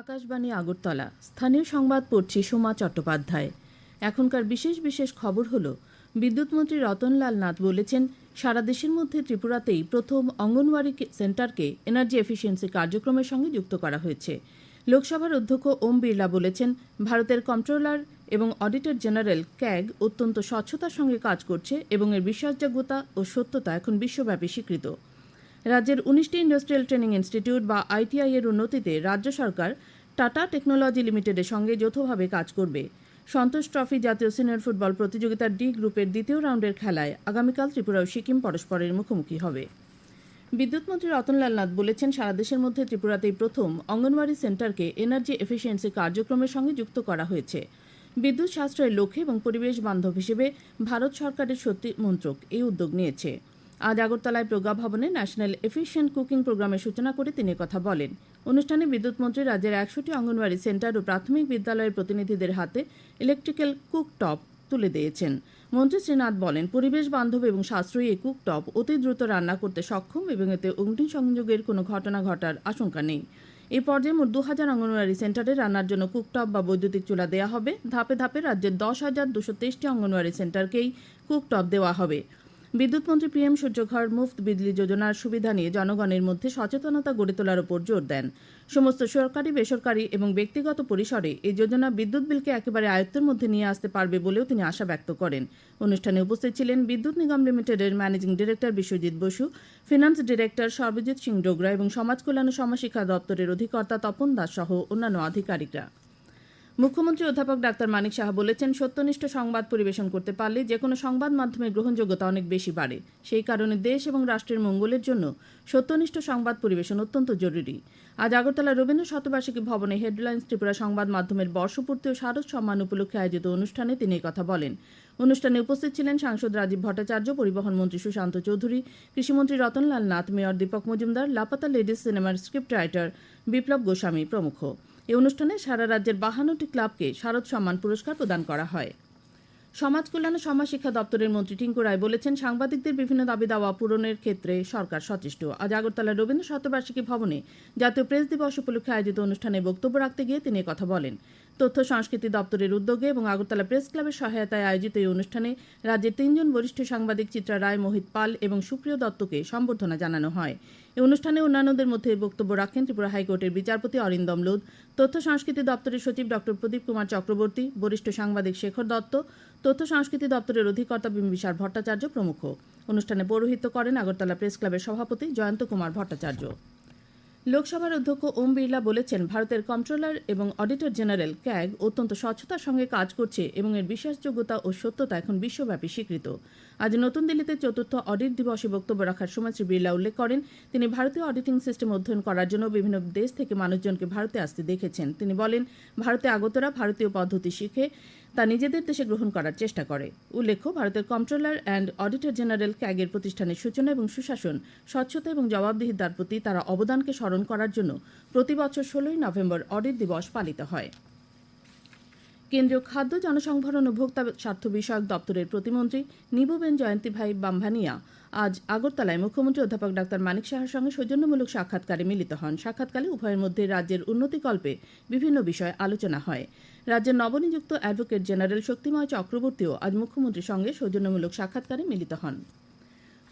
আকাশবাণী আগরতলা। স্থানীয় সংবাদ পড়ছি সোমা চট্টোপাধ্যায়। এখনকার বিশেষ বিশেষ খবর হল, বিদ্যুৎমন্ত্রী রতনলাল নাথ বলেছেন, সারা দেশের মধ্যে ত্রিপুরাতেই প্রথম অঙ্গনওয়াড়ি সেন্টারকে এনার্জি এফিসিয়েন্সি কার্যক্রমের সঙ্গে যুক্ত করা হয়েছে। লোকসভার অধ্যক্ষ ওম বিড়লা বলেছেন, ভারতের কন্ট্রোলার এবং অডিটর জেনারেল ক্যাগ অত্যন্ত স্বচ্ছতার সঙ্গে কাজ করছে এবং এর বিশ্বাসযোগ্যতা ও সত্যতা এখন বিশ্বব্যাপী স্বীকৃত। রাজ্যের উনিশটি ইন্ডাস্ট্রিয়াল ট্রেনিং ইনস্টিটিউট বা আইটিআই এর উন্নতিতে রাজ্য সরকার টাটা টেকনোলজি লিমিটেডের সঙ্গে যৌথভাবে কাজ করবে। সন্তোষ ট্রফি জাতীয় সিনিয়র ফুটবল প্রতিযোগিতার ডি গ্রুপের দ্বিতীয় রাউন্ডের খেলায় আগামীকাল ত্রিপুরা ও সিকিম পরস্পরের মুখোমুখি হবে। বিদ্যুৎমন্ত্রী রতনলাল নাথ বলেছেন, সারা দেশের মধ্যে ত্রিপুরাতেই প্রথম অঙ্গনওয়াড়ি সেন্টারকে এনার্জি এফিসিয়েন্সি কার্যক্রমের সঙ্গে যুক্ত করা হয়েছে। বিদ্যুৎ সাশ্রয়ের লক্ষ্যে এবং পরিবেশ বান্ধব হিসেবে ভারত সরকারের সত্যি মন্ত্রক এই উদ্যোগ নিয়েছে। আজ আগরতলায় প্রজ্ঞা ভবনে ন্যাশনাল এফিসিয়েন্ট কুকিং প্রোগ্রামের সূচনা করে তিনি কথা বলেন। অনুষ্ঠানে বিদ্যুৎ মন্ত্রী রাজ্যের একশোটি অঙ্গনওয়াড়ি সেন্টার ও প্রাথমিক বিদ্যালয়ের প্রতিনিধিদের হাতে ইলেকট্রিক্যাল কুকটপ তুলে দিয়েছেন। মন্ত্রী শ্রীনাথ বলেন, পরিবেশ বান্ধব এবং সাশ্রয়ী এই কুকটপ অতি দ্রুত রান্না করতে সক্ষম এবং এতে অগ্নি সংযোগের কোনো ঘটনা ঘটার আশঙ্কা নেই। এই পর্যায়ে মোট দু হাজার অঙ্গনওয়াড়ি সেন্টারে রান্নার জন্য কুকটপ বা বৈদ্যুতিক চুলা দেওয়া হবে। ধাপে ধাপে রাজ্যের দশ হাজার দুশো তেইশটি অঙ্গনওয়াড়ি সেন্টারকেই কুকটপ দেওয়া হবে। বিদ্যুৎমন্ত্রী পিএম সূর্যঘর মুফত বিজলি যোজনার সুবিধা নিয়ে জনগণের মধ্যে সচেতনতা গড়ে তোলার উপর জোর দেন। সমস্ত সরকারি, বেসরকারি এবং ব্যক্তিগত পরিসরে এই যোজনা বিদ্যুৎ বিলকে একেবারে আয়ত্তের মধ্যে নিয়ে আসতে পারবে বলেও তিনি আশা ব্যক্ত করেন। অনুষ্ঠানে উপস্থিত ছিলেন বিদ্যুৎ নিগম লিমিটেডের managing director Biswajit Basu, finance director Sarbajit Singh Dogra এবং সমাজ কল্যাণ ও সমাজশিক্ষা দপ্তরের অধিকর্তা তপন দাস সহ অন্যান্য আধিকারিকরা। মুখ্যমন্ত্রী অধ্যাপক ডাক্তার মানিক সাহা বলেছেন, সত্যনিষ্ঠ সংবাদ পরিবেশন করতে পারলে যে কোনো সংবাদ মাধ্যমের গ্রহণযোগ্যতা অনেক বেশি বাড়ে। সেই কারণে দেশ এবং রাষ্ট্রের মঙ্গলের জন্য সত্যনিষ্ঠ সংবাদ পরিবেশন অত্যন্ত জরুরি। আজ আগরতলা রবীন্দ্র শতবার্ষিকী ভবনে হেডলাইন্স ত্রিপুরা সংবাদ মাধ্যমের বর্ষপূর্তি ও শারদ সম্মান উপলক্ষে আয়োজিত অনুষ্ঠানে তিনি কথা বলেন। অনুষ্ঠানে উপস্থিত ছিলেন সাংসদ রাজীব ভট্টাচার্য, পরিবহন মন্ত্রী সুশান্ত চৌধুরী, কৃষিমন্ত্রী রতনলাল নাথ, মেয়র দীপক মজুমদার, লাপাতা লেডিস সিনেমার স্ক্রিপ্ট রাইটার বিপ্লব গোস্বামী প্রমুখ। এই অনুষ্ঠানে সারা রাজ্যের বাহান্নটি ক্লাবকে শারদ সম্মান পুরস্কার প্রদান করা হয়। সমাজ কল্যাণ ও সমাজ শিক্ষা দপ্তরের মন্ত্রী টিঙ্কু রায় বলেছেন, সাংবাদিকদের বিভিন্ন দাবি দাওয়া পূরণের ক্ষেত্রে সরকার সচেষ্ট। আজ আগরতলা রবীন্দ্র শতবার্ষিকী ভবনে জাতীয় প্রেস দিবস উপলক্ষে আয়োজিত অনুষ্ঠানে বক্তব্য রাখতে গিয়ে তিনি কথা বলেন। তথ্য সংস্কৃতি দপ্তরের উদ্যোগে এবং আগরতলা প্রেস ক্লাবের সহায়তায় আয়োজিত এই অনুষ্ঠানে রাজ্যের তিনজন বরিষ্ঠ সাংবাদিক চিত্রা রায়, মোহিত পাল এবং সুপ্রিয় দত্তকে সম্বর্ধনা জানানো হয়। এই অনুষ্ঠানে অন্যান্যদের মধ্যে বক্তব্য রাখেন ত্রিপুরা হাইকোর্টের বিচারপতি অরিন্দম লোধ তথ্য সংস্কৃতি দপ্তরের সচিব ডক্টর প্রদীপ কুমার চক্রবর্তী, বরিষ্ঠ সাংবাদিক শেখর দত্ত, তথ্য সংস্কৃতি দপ্তরের অধিকর্তা বিম্বিসার ভট্টাচার্য প্রমুখ। অনুষ্ঠানে পৌরোহিত্য করেন আগরতলা প্রেস ক্লাবের সভাপতি জয়ন্ত কুমার ভট্টাচার্য। লোকসভার অধ্যক্ষ ওম বিড়লা বলেছেন, ভারতের কন্ট্রোলার এবং অডিটর জেনারেল ক্যাগ অত্যন্ত স্বচ্ছতার সঙ্গে কাজ করছে এবং এর বিশ্বাসযোগ্যতা ও সত্যতা এখন বিশ্বব্যাপী স্বীকৃত। আজ নতুন দিল্লিতে চতুর্থ অডিট দিবসে বক্তব্য রাখার সময় শ্রী বিড়লা উল্লেখ করেন, তিনি ভারতীয় অডিটিং সিস্টেম অধ্যয়ন করার জন্য বিভিন্ন দেশ থেকে মানুষজনকে ভারতে আসতে দেখেছেন। তিনি বলেন, ভারতে আগতরা ভারতীয় পদ্ধতি শিখে তা নিজেদের দেশে গ্রহণ করার চেষ্টা করে। উল্লেখ্য, ভারতের কন্ট্রোলার অ্যান্ড অডিটর জেনারেল ক্যাগের প্রতিষ্ঠানের সূচনা এবং সুশাসন, স্বচ্ছতা এবং জবাবদিহিতার প্রতি তারা অবদানকে স্মরণ করার জন্য প্রতি বছর ষোলোই নভেম্বর অডিট দিবস পালিত হয়। কেন্দ্রীয় খাদ্য, জনসংভরণ ও ভোক্তা স্বার্থ বিষয়ক দপ্তরের প্রতিমন্ত্রী নিবুবেন জয়ন্তীভাই বাম্ভানিয়া আজ আগরতলায় মুখ্যমন্ত্রী অধ্যাপক ডাক্তার মানিক সাহার সঙ্গে সৌজন্যমূলক সাক্ষাৎকারে মিলিত হন। সাক্ষাৎকালে উভয়ের মধ্যে রাজ্যের উন্নতিকল্পে বিভিন্ন বিষয়ে আলোচনা হয়। রাজ্যের নবনিযুক্ত অ্যাডভোকেট জেনারেল শক্তিময় চক্রবর্তীও আজ মুখ্যমন্ত্রীর সঙ্গে সৌজন্যমূলক সাক্ষাৎকারে মিলিত হন।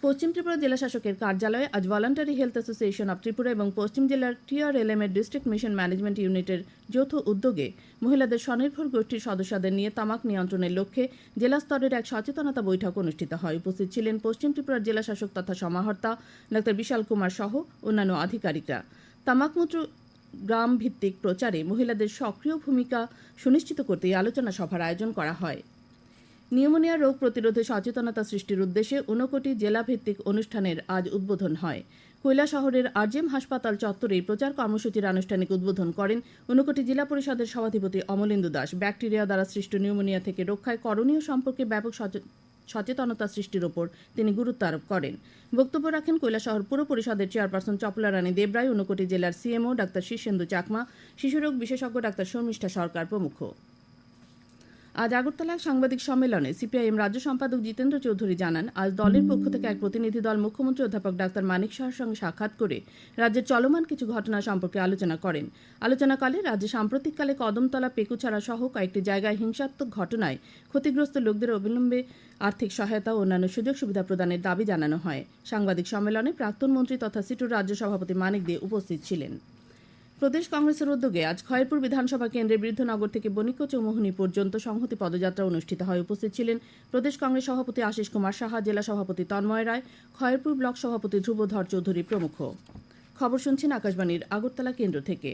পশ্চিম ত্রিপুরা জেলা শাসকের কার্যালয়ে আজ voluntary health association of Tripura এবং পশ্চিম জেলার টিআরএলএম এর ডিস্ট্রিক্ট মিশন ম্যানেজমেন্ট ইউনিটের যৌথ উদ্যোগে মহিলাদের স্বনির্ভর গোষ্ঠীর সদস্যদের নিয়ে তামাক নিয়ন্ত্রণের লক্ষ্যে জেলা স্তরের এক সচেতনতা বৈঠক অনুষ্ঠিত হয়। উপস্থিত ছিলেন পশ্চিম ত্রিপুরার জেলা শাসক তথা সমাহর্তা ডাক্তার বিশাল কুমার সহ অন্যান্য আধিকারিকরা। তামাকমূত্র গ্রাম ভিত্তিক প্রচারে মহিলাদের সক্রিয় ভূমিকা সুনিশ্চিত করতে আলোচনা সভার আয়োজন করা হয়। নিউমোনিয়া রোগ প্রতিরোধে সচেতনতা সৃষ্টির উদ্দেশ্যে ঊনকোটি জেলাভিত্তিক অনুষ্ঠানের আজ উদ্বোধন হয়। কৈলা শহরের আরজেম হাসপাতাল চত্বরে প্রচার কর্মসূচির আনুষ্ঠানিক উদ্বোধন করেন ঊনকোটি জেলা পরিষদের সভাধিপতি অমলেন্দু দাস। ব্যাকটেরিয়া দ্বারা সৃষ্ট নিউমোনিয়া থেকে রক্ষায় করণীয় সম্পর্কে ব্যাপক সচে- সচেতনতা সৃষ্টির ওপর তিনি গুরুত্ব আরোপ করেন। বক্তব্য রাখেন কৈলাসহর পুর পরিষদের চেয়ারপারসন চপলা রানী দেবরায়, ঊনকোটি জেলার সিএমও ডাক্তার শীর্ষেন্দু চাকমা শিশুরোগ বিশেষজ্ঞ ডাক্তার শর্মিষ্ঠা সরকার প্রমুখ। আজ আগরতলায় সাংবাদিক সম্মেলনে সিপিআইএম রাজ্য সম্পাদক জিতেন্দ্র চৌধুরী জানান, আজ দলের পক্ষ থেকে এক প্রতিনিধি দল মুখ্যমন্ত্রী অধ্যাপক ডাক্তার মানিক শাহর সঙ্গে সাক্ষাৎ করে রাজ্যের চলমান কিছু ঘটনা সম্পর্কে আলোচনা করেন। আলোচনাকালে রাজ্যে সাম্প্রতিককালে কদমতলা, পেকুছাড়া সহ কয়েকটি জায়গায় হিংসাত্মক ঘটনায় ক্ষতিগ্রস্ত লোকদের অবিলম্বে আর্থিক সহায়তা ও অন্যান্য সুযোগ সুবিধা প্রদানের দাবি জানানো হয়। সাংবাদিক সম্মেলনে প্রাক্তন মন্ত্রী তথা সিটুর রাজ্য সভাপতি মানিক দে উপস্থিত ছিলেন। প্রদেশ কংগ্রেসের উদ্যোগে আজ খয়েরপুর বিধানসভা কেন্দ্রের বৃদ্ধনগর থেকে বণিক্য চৌমোহনী পর্যন্ত সংহতি পদযাত্রা অনুষ্ঠিত হয়। উপস্থিত ছিলেন প্রদেশ কংগ্রেস সভাপতি আশিস কুমার সাহা, জেলা সভাপতি তন্ময় রায়, খয়েরপুর ব্লক সভাপতি ধ্রুবধর চৌধুরী প্রমুখ। খবর শুনছেন আকাশবাণীর আগরতলা কেন্দ্র থেকে।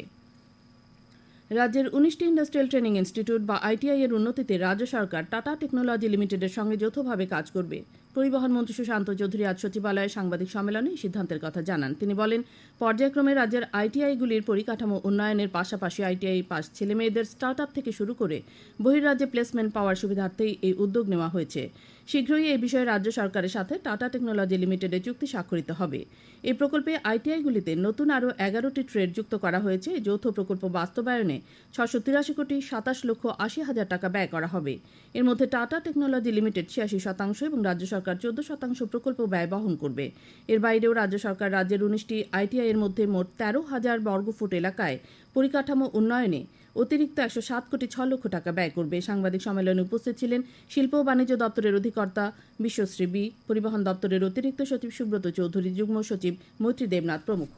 রাজ্যের উনিশটি ইন্ডাস্ট্রিয়াল ট্রেনিং ইনস্টিটিউট বা আইটিআই এর উন্নতিতে রাজ্য সরকার টাটা টেকনোলজি লিমিটেডের সঙ্গে যৌথভাবে কাজ করবে। পরিবহন মন্ত্রী সুশান্ত চৌধুরী আজ সচিবালয়ে সাংবাদিক সম্মেলনে সিদ্ধান্তের কথা জানান। তিনি বলেন, পর্যায়ক্রমে রাজ্যের আইটিআইগুলির পরিকাঠামো উন্নয়নের পাশাপাশি আইটিআই পাস ছেলেমেয়েদের স্টার্ট আপ থেকে শুরু করে বহির্রাজ্যে প্লেসমেন্ট পাওয়ার সুবিধার্থেই এই উদ্যোগ নেওয়া হয়েছে। শীঘ্রই এই বিষয়ে রাজ্য সরকারের সাথে টাটা টেকনোলজি লিমিটেডের চুক্তি স্বাক্ষরিত হবে। এই প্রকল্পে আইটিআইগুলিতে নতুন আরও এগারোটি ট্রেড যুক্ত করা হয়েছে। যৌথ প্রকল্প বাস্তবায়নে ছশো তিরাশি কোটি সাতাশ লক্ষ আশি হাজার টাকা ব্যয় করা হবে। এর মধ্যে টাটা টেকনোলজি লিমিটেড ছিয়াশি শতাংশ এবং রাজ্য সরকার চোদ্দ শতাংশ প্রকল্প ব্যয় বহন করবে। এর বাইরেও রাজ্য সরকার রাজ্যের উনিশটি আইটিআই এর মধ্যে মোট তেরো হাজার বর্গফুট এলাকায় পরিকাঠামো উন্নয়নে অতিরিক্ত একশো সাত কোটি ছ লক্ষ টাকা ব্যয় করবে। সাংবাদিক সম্মেলনে উপস্থিত ছিলেন শিল্প ও বাণিজ্য দপ্তরের অধিকর্তা বিশ্বশ্রী বি, পরিবহন দপ্তরের অতিরিক্ত সচিব সুব্রত চৌধুরী, যুগ্ম সচিব মৈত্রী দেবনাথ প্রমুখ।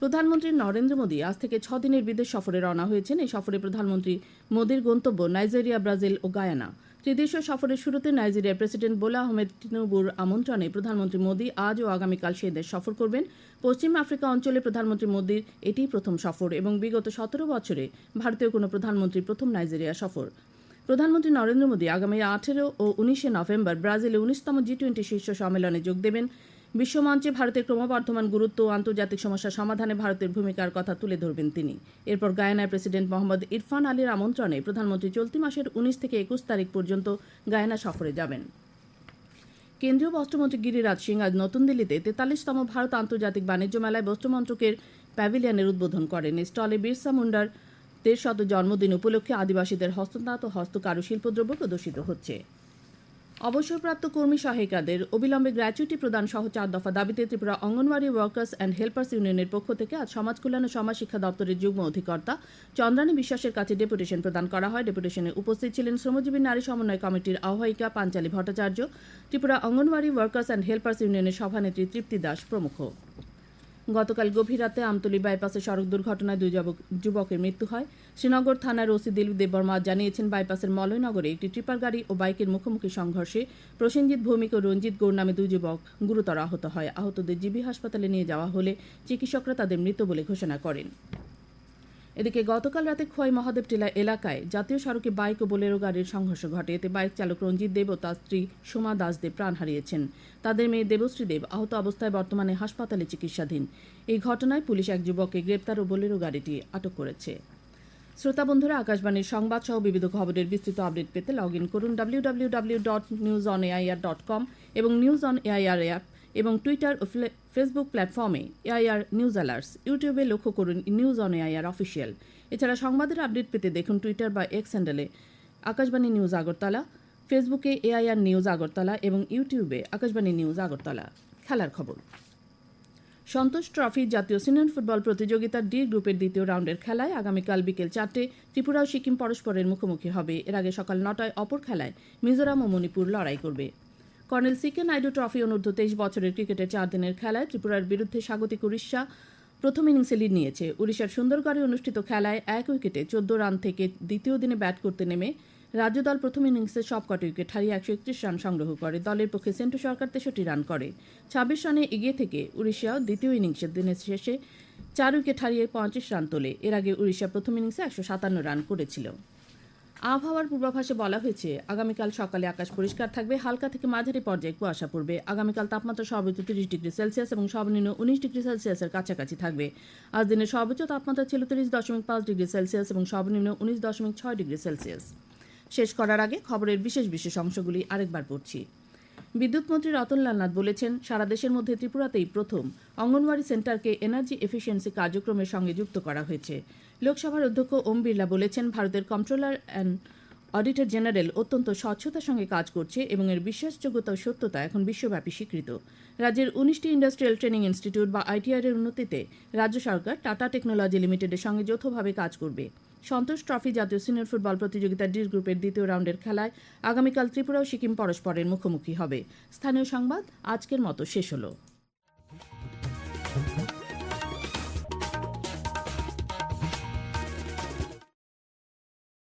প্রধানমন্ত্রী নরেন্দ্র মোদী আজ থেকে ছ দিনের বিদেশ সফরে রওনা হয়েছেন। এই সফরে প্রধানমন্ত্রী মোদীর গন্তব্য নাইজেরিয়া, ব্রাজিল ও গায়ানা। ত্রিদেশীয় সফরের শুরুতে নাইজেরিয়ার প্রেসিডেন্ট বোলা আহমেদ তিনুবুর আমন্ত্রণে প্রধানমন্ত্রী মোদী আজ ও আগামীকাল সেই দেশ সফর করবেন। পশ্চিম আফ্রিকা অঞ্চলে প্রধানমন্ত্রী মোদীর এটি প্রথম সফর এবং বিগত সতেরো বছরে ভারতীয় কোনো প্রধানমন্ত্রী প্রথম নাইজেরিয়া সফর। প্রধানমন্ত্রী নরেন্দ্র মোদী আগামী আঠেরো ও উনিশে নভেম্বর ব্রাজিলে উনিশতম জি টোয়েন্টি শীর্ষ সম্মেলনে যোগ দেবেন। বিশ্বমঞ্চে ভারতের ক্রমবর্ধমান গুরুত্ব ও আন্তর্জাতিক সমস্যা সমাধানে ভারতের ভূমিকার কথা তুলে ধরবেন তিনি। এরপর গায়ানার প্রেসিডেন্ট মোহাম্মদ ইরফান আলীর আমন্ত্রণে প্রধানমন্ত্রী চলতি মাসের উনিশ থেকে একুশ তারিখ পর্যন্ত গায়ানা সফরে যাবেন। কেন্দ্রীয় বস্ত্রমন্ত্রী গিরিরাজ সিং আজ নতুন দিল্লিতে তেতাল্লিশতম ভারত আন্তর্জাতিক বাণিজ্য মেলায় বস্ত্রমন্ত্রকের প্যাভিলিয়নের উদ্বোধন করেন। স্টলে বিরসা মুন্ডার দেড়শত জন্মদিন উপলক্ষে আদিবাসীদের হস্ততাঁত হস্তকারু শিল্পদ্রব্য প্রদর্শিত হচ্ছে। অবসরপ্রাপ্ত কর্মী সহায়িকাদের অবিলম্বে গ্র্যাচুইটি প্রদান সহ চার দফা দাবিতে Tripura Anganwadi workers and helpers ইউনিয়নের পক্ষ থেকে আজ সমাজ কল্যাণ ও সমাজ শিক্ষা দপ্তরের যুগ্ম অধিকর্তা চন্দ্রানী বিশ্বাসের কাছে ডেপুটেশন প্রদান করা হয়। ডেপুটেশনে উপস্থিত ছিলেন শ্রমজীবী নারী সমন্বয় কমিটির আহ্বায়িকা Panchali Bhattacharya. Tripura Anganwadi workers and helpers ইউনিয়নের সভানেত্রী তৃপ্তি দাস প্রমুখ। গতকাল গভীর রাতে আমতলি বাইপাসে সড়ক দুর্ঘটনায় দুই যুবক- যুবকের মৃত্যু হয়। শ্রীনগর থানার ওসি দিলীপ দেববর্মা জানিয়েছেন, বাইপাসের মলয়নগরে একটি ট্রিপার গাড়ি ও বাইকের মুখোমুখি সংঘর্ষে প্রসেনজিৎ ভৌমিক ও রঞ্জিত গৌর নামে দুই যুবক গুরুতর আহত হয়। আহতদের জিবি হাসপাতালে নিয়ে যাওয়া হলে চিকিৎসকরা তাদের মৃত বলে ঘোষণা করেন। এদিকে গতকাল রাতে খোয়াই মহাদেব টিলা এলাকায় জাতীয় সড়কে বাইক ও বোলেরো গাড়ির সংঘর্ষ ঘটে। এতে বাইক চালক রঞ্জিত দেব ও তার স্ত্রী সোমা দাস দেব প্রাণ হারিয়েছেন। তাদের মেয়ে দেবশ্রী দেব আহত অবস্থায় বর্তমানে হাসপাতালে চিকিৎসাধীন। এই ঘটনায় পুলিশ এক যুবককে গ্রেপ্তার ও বোলেরো গাড়িটি আটক করেছে। শ্রোতা বন্ধুরা, আকাশবাণীর সংবাদ সহ বিবিধ খবরের বিস্তৃত আপডেট পেতে লগ ইন করুন W W W dot news on AIR dot com এবং নিউজ অন এআইআর অ্যাপ এবং টুইটার ও ফেসবুক প্ল্যাটফর্মে এআইআর নিউজ অ্যালার্টস ইউটিউবে লক্ষ্য করুন নিউজ অন এআইআর অফিসিয়াল এছাড়া সংবাদের আপডেট পেতে দেখুন টুইটার বা এক্স হ্যান্ডেলে আকাশবাণী নিউজ আগরতলা ফেসবুকে এআইআর নিউজ আগরতলা এবং ইউটিউবে আকাশবাণী নিউজ আগরতলা। খেলার খবর। সন্তোষ ট্রফি জাতীয় সিনিয়র ফুটবল প্রতিযোগিতার ডি গ্রুপের দ্বিতীয় রাউন্ডের খেলায় আগামীকাল বিকেল চারটে ত্রিপুরা ও সিকিম পরস্পরের মুখোমুখি হবে। এর আগে সকাল নটায় অপর খেলায় মিজোরাম ও মণিপুর লড়াই করবে। কর্নেল সিকে নাইডু ট্রফি অনূর্ধ্ব তেইশ বছরের ক্রিকেটের চার দিনের খেলায় ত্রিপুরার বিরুদ্ধে স্বাগতিক উড়িষ্যা প্রথম ইনিংসে লিড নিয়েছে। উড়িষ্যার সুন্দরগড়ে অনুষ্ঠিত খেলায় এক উইকেটে চোদ্দ রান থেকে দ্বিতীয় দিনে ব্যাট করতে নেমে রাজ্য দল প্রথম ইনিংসে সবকটি উইকেট হারিয়ে একশো একত্রিশ রান সংগ্রহ করে। দলের পক্ষে সেন্টু সরকার তেষট্টি রান করে। ছাব্বিশ রানে এগিয়ে থেকে উড়িষ্যা দ্বিতীয় ইনিংসের দিনের শেষে চার উইকেট হারিয়ে পঁয়ত্রিশ রান তোলে। এর আগে উড়িষ্যা প্রথম ইনিংসে একশো সাতান্ন রান করেছিল। আবহাওয়ার পূর্বাভাসে বলা হয়েছে, আগামীকাল সকালে আকাশ পরিষ্কার থাকবে, হালকা থেকে মাঝারি পর্যায়ে কুয়াশা পড়বে। আগামীকাল তাপমাত্রা সর্বোচ্চ তিরিশ ডিগ্রি সেলসিয়াস এবং সর্বনিম্ন উনিশ ডিগ্রি সেলসিয়াসের কাছাকাছি থাকবে। আজ দিনের সর্বোচ্চ তাপমাত্রা ছিল তিরিশ দশমিক পাঁচ ডিগ্রি সেলসিয়াস এবং সর্বনিম্ন উনিশ দশমিক ছয় ডিগ্রি সেলসিয়াস। শেষ করার আগে খবরের বিশেষ বিশেষ অংশগুলি আরেকবার পড়ছি। বিদ্যুৎ মন্ত্রী রতনলাল নাথ বলেছেন, সারা দেশের মধ্যে ত্রিপুরাতেই প্রথম অঙ্গনওয়াড়ি সেন্টারকে এনার্জি এফিসিয়েন্সি কার্যক্রমের সঙ্গে যুক্ত করা হয়েছে। লোকসভার অধ্যক্ষ ওম বিড়লা বলেছেন, ভারতের কন্ট্রোলার অ্যান্ড অডিটর জেনারেল অত্যন্ত স্বচ্ছতার সঙ্গে কাজ করছে এবং এর বিশ্বাসযোগ্যতা ও সত্যতা এখন বিশ্বব্যাপী স্বীকৃত। রাজ্যের উনিশটি ইন্ডাস্ট্রিয়াল ট্রেনিং ইনস্টিটিউট বা আইটিআর এর উন্নতিতে রাজ্য সরকার টাটা টেকনোলজি লিমিটেডের সঙ্গে যৌথভাবে কাজ করবে। সন্তোষ ট্রফি জাতীয় সিনিয়র ফুটবল প্রতিযোগিতার ডি গ্রুপের দ্বিতীয় রাউন্ডের খেলায় আগামীকাল ত্রিপুরা ও সিকিম পরস্পরের মুখোমুখি হবে। স্থানীয় সংবাদ, আজকের মতো শেষ হলো।